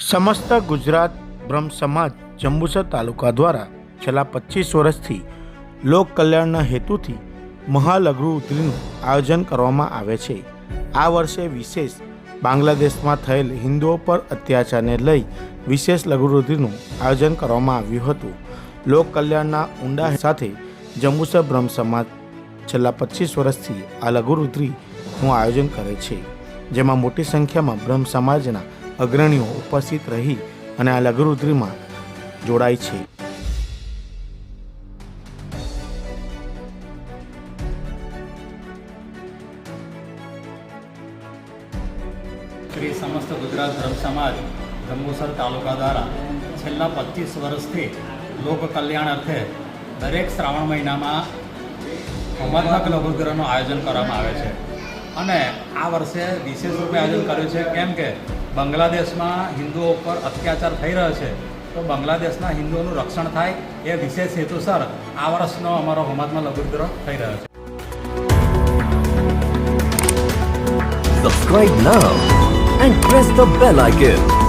સમસ્ત ગુજરાત બ્રહ્મ સમાજ જંબુસર તાલુકા દ્વારા છેલ્લા પચીસ વર્ષથી લોક કલ્યાણના હેતુથી મહાલઘુ ઉતરીનું આયોજન કરવામાં આવે છે. આ વર્ષે વિશેષ બાંગ્લાદેશમાં થયેલ હિન્દુઓ પર અત્યાચારને લઈ વિશેષ લઘુરુદ્રીનું આયોજન કરવામાં આવ્યું હતું. લોક કલ્યાણના ઊંડા સાથે જંબુસર બ્રહ્મ સમાજ છેલ્લા પચીસ વર્ષથી આ લઘુરુદ્રીનું આયોજન કરે છે. જેમાં મોટી સંખ્યામાં બ્રહ્મ સમાજના અગ્રણીઓ ઉપસ્થિત રહી અને આ લઘુરુદ્રીમાં જોડાય છે. સમસ્ત ગુજરાત ધર્મ સમાજ જંબુસર તાલુકા દ્વારા છેલ્લા પચીસ વર્ષથી લોક કલ્યાણ અર્થે દરેક શ્રાવણ મહિનામાં સંવાદક લઘુગ્રહનું આયોજન કરવામાં આવે છે. અને આ વર્ષે વિશેષ રૂપે આયોજન કર્યું છે. કેમ કે બાંગ્લાદેશમાં હિન્દુઓ ઉપર અત્યાચાર થઈ રહ્યો છે, તો બાંગ્લાદેશના હિન્દુઓનું રક્ષણ થાય એ વિશેષ હેતુસર આ વર્ષનો અમારો હોમાત્મા લઘુગ્રહ થઈ રહ્યો છે Subscribe now and press the bell icon.